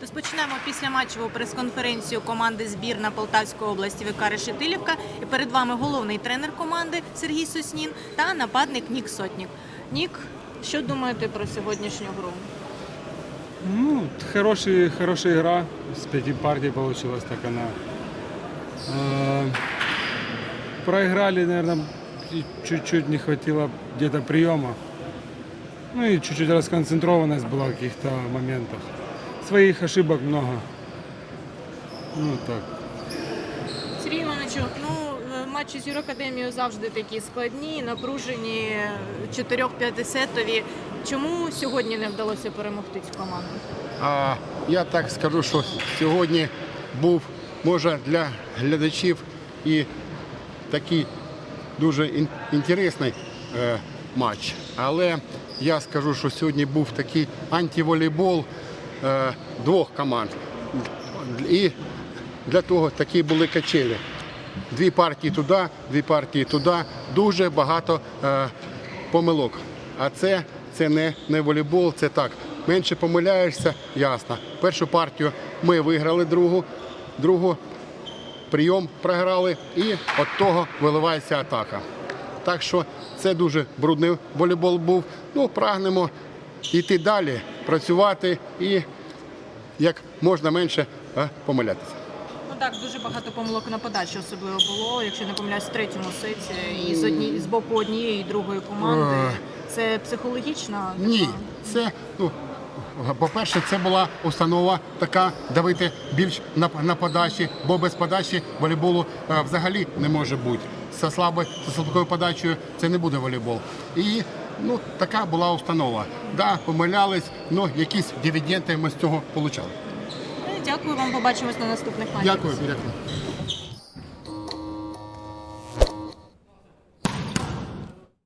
Розпочнемо після матчеву прес-конференцію команди збірна Полтавської області ВК Решетилівка. І перед вами головний тренер команди Сергій Соснін та нападник Нік Сотнік. Нік, що думаєте про сьогоднішню гру? Ну, хороший, хорошая игра. С пяти партий получилась так она. Э, Проиграли, наверное, чуть-чуть не хватило где-то приема. Ну и чуть-чуть расконцентрованность была в каких-то моментах. Своих ошибок много. Ну так. Сергій Івановичу, ну е, матчі з Юрокадемією завжди такі складні, напружені, 4-5 сетові. Чому сьогодні не вдалося перемогти цю команду? А я так скажу, що сьогодні був може для глядачів і такий дуже інтересний е, матч. Але я скажу, що сьогодні був такий антиволейбол е, двох команд. І для того такі були качелі. Дві партії туди, дві партії туди. Дуже багато е, помилок. А це, це не, не волейбол, це так. Менше помиляєшся, ясно. Першу партію ми виграли другу, другу прийом програли, і від того виливається атака. Так що це дуже брудний волейбол був. Ну, прагнемо йти далі, працювати і як можна менше е, помилятися. Ну так, дуже багато помилок на подачі особливо було, якщо не помиляюсь, в третьому сеті і з одні з боку однієї і другої команди. Це психологічно? Ні, це ну. По-перше, це була установа така давити більш на, на подачі, бо без подачі волейболу е, взагалі не може бути. Зі слабою, слабкою подачею це не буде волейбол. І ну, така була установа. Да, помилялись, але якісь дивіденди ми з цього отримали. Ну, Дякую вам, побачимось на наступних матчах. Дякую, дякую.